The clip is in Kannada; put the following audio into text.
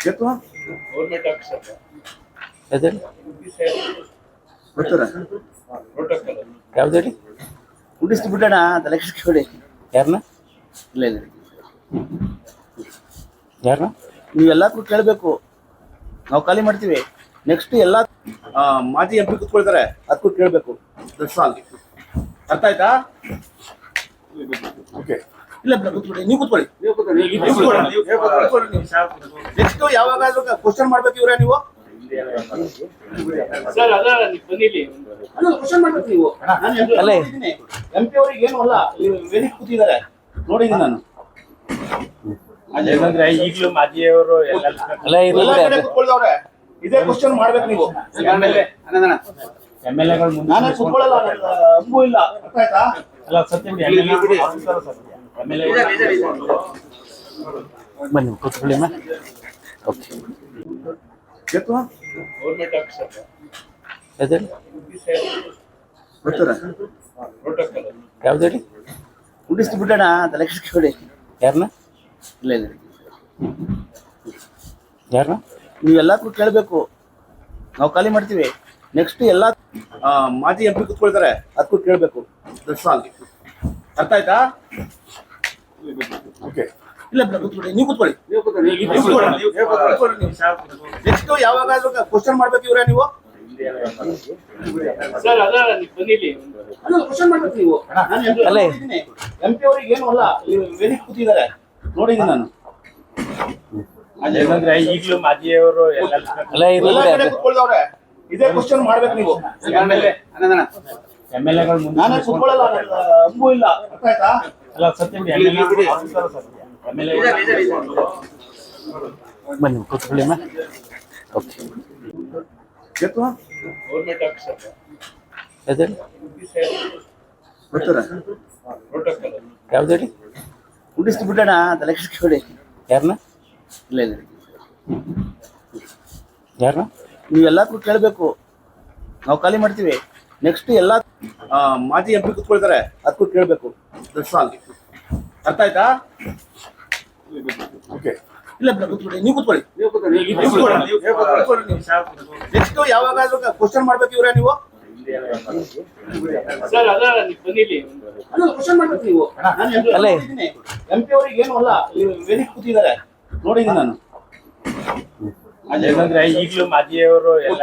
ಕೇಳ್ತು ಗೌರ್ಮೆಂಟ್ ಆಫೀಸರ್ ಯಾವ್ದು ಹೇಳಿ ಕುಡಿಸ್ತು ಬಿಡೋಣ ತಲೆ ಕೆಡಿಸ್ಕೊಡಿ ಯಾರನ್ನ ಇಲ್ಲ ಇಲ್ಲ. ಯಾರನ್ನ ನೀವೆಲ್ಲಕ್ಕೂ ಕೇಳಬೇಕು. ನಾವು ಖಾಲಿ ಮಾಡ್ತೀವಿ. ನೆಕ್ಸ್ಟ್ ಎಲ್ಲ ಮಾತಿ ಮಾಜಿ ಎಂ ಪಿ ಕುತ್ಕೊಳ್ತಾರೆ. ಅದಕ್ಕೂ ಕೇಳಬೇಕು. ದಟ್ಸ್ ಆಲ್ ಅರ್ಥ ಆಯ್ತಾ? ಓಕೆ ಇಲ್ಲ ಬಿಡ ಕೂತ್ಕೊಳ್ಳಿ. ನೀವು ಕೂತ್ಕೊಳ್ಳಿ. ನೆಕ್ಸ್ಟ್ ಯಾವಾಗಾದ್ರೂ ಕ್ವಶನ್ ಮಾಡ್ಬೇಕು ಇವ್ರೆ ನೀವು? ಕ್ವಶನ್ ಮಾಡ್ಬೇಕು ನೀವು. ಅಲ್ಲ. ಎಂ ಪಿ ಅವ್ರಿಗೆ ಏನು ಅಲ್ಲ ವೇದಿಕೆ ಕೂತಿದ್ದಾರೆ. ನೋಡಿದ್ದೀನಿ ನಾನು. ಈಗಲೂ ಮಾಜಿಯವರು ಇದೇ ಕ್ವಶನ್ ಮಾಡ್ಬೇಕು ನೀವು. ಎಂ ಎಲ್ ಎಗಳು ನಾನೇ ಕೂತ್ಕೊಳ್ಳಲ್ಲ ಇಲ್ಲ. ಅರ್ಥ ಆಯ್ತಾ? ಅಲ್ಲ ಸತ್ಯ ಬಿಡಿ. ಬನ್ನಿ ಕೂತ್ಕೊಳ್ಳಿ ಮ್ಯಾಮ್ ಓಕೆ. ಯಾವ್ದೇಳಿ ಯಾವ್ದೇಳಿ ಉಡಿಸ್ತು ಬಿಡೋಣ ತಲೆ ಕೆಡಿಸ್ಕೊಡಿ ಯಾರನ್ನ ಇಲ್ಲ ಇಲ್ಲ. ಯಾರನ್ನ ನೀವೆಲ್ಲಕ್ಕೂ ಕೇಳಬೇಕು. ನಾವು ಖಾಲಿ ಮಾಡ್ತೀವಿ. ನೆಕ್ಸ್ಟ್ ಎಲ್ಲ ಮಾಜಿ ಎಂ ಪಿ ಕೂತ್ಕೊಳ್ತಾರೆ. ಅದಕ್ಕೂ ಕೇಳಬೇಕು. ದಟ್ಸ್ ಆಲ್ ಅರ್ಥ ಆಯ್ತಾ? ಓಕೆ ಇಲ್ಲ ಕೂತ್ಕೊಳ್ಳಿ. ನೀವು ಕೂತ್ಕೊಳ್ಳಿ. ನೆಕ್ಸ್ಟ್ ಯಾವಾಗಾದ್ರೂ ಕ್ವಶನ್ ಮಾಡ್ಬೇಕು ಇವ್ರೆ ನೀವು? ಕ್ವಶನ್ ಮಾಡ್ಬೇಕು ನೀವು. ಎಂ ಪಿ ಅವ್ರಿಗೆ ಏನು ಅಲ್ಲ ವೇದಿಕೆ ಕೂತಿದ್ದಾರೆ. ನೋಡಿದ್ದೀನಿ ನಾನು. ಈಗಲೂ ಮಾಜಿಯವರು ಎಲ್ಲ ಕಡೆ. ಕೂತ್ಕೊಳ್ದವ್ರೆ. ಇದೇ ಕ್ವಶನ್ ಮಾಡ್ಬೇಕು ನೀವು. ಎಂ ಎಲ್ ಎಗಳು ನಾನೇ ಕೂತ್ಕೊಳ್ಳಲ್ಲ ನನ್ನ ಅಂಬು ಇಲ್ಲ. ಅರ್ಥ ಆಯ್ತಾ? ಅಲ್ಲ ಸತ್ಯ ಬಿಡಿ ಎಂ ಎಲ್ ಎಂ ಎಲ್ ಬನ್ನಿ ಕುತ್ಕೊಳ್ಳಿ ಮಾ ಓಕೆ. ಗೌರ್ಮೆಂಟ್ ಆಫೀಸರ್ ಹೇಳಿ ಬರ್ತಾರ? ಪ್ರೋಟೋಕಾಲ್ ಯಾವ್ದು ಹೇಳಿ ಕುಡಿಸ್ತು ಬಿಡೋಣ ತಲೆ ಕೆಡಿಸ್ಕೊಡಿ ಯಾರನ್ನ ಇಲ್ಲ ಇಲ್ಲ. ಯಾರನ್ನ ನೀವೆಲ್ಲಕ್ಕೂ ಕೇಳಬೇಕು. ನಾವು ಖಾಲಿ ಮಾಡ್ತೀವಿ. ನೆಕ್ಸ್ಟ್ ಎಲ್ಲ ಮಾಜಿ ಎಂ ಪಿ ಕುತ್ಕೊಳ್ತಾರೆ ಅದಕ್ಕೂ ಕೇಳಬೇಕು. ದಟ್ಸ್ ಆಲ್ ಅರ್ಥ ಆಯ್ತಾ? ಓಕೆ. ಇಲ್ಲ ಕೂತ್ಕೊಳ್ಳಿ. ನೀವು ಕೂತ್ಕೊಳ್ಳಿ. ನೆಕ್ಸ್ಟ್ ಯಾವಾಗಾದ್ರೂ ಕ್ವಶನ್ ಮಾಡ್ಬೇಕು ಇವ್ರೆ ನೀವು? ಕ್ವಶನ್ ಮಾಡ್ಬೇಕು ನೀವು. ಎಂ ಪಿ ಅವ್ರಿಗೆ ಏನು ಅಲ್ಲ ವೇದಿಕೆ ಕೂತಿದ್ದಾರೆ. ನೋಡಿದ್ದೀನಿ ನಾನು. ಈಗಲೂ ಮಾಜಿಯವರು ಎಲ್ಲ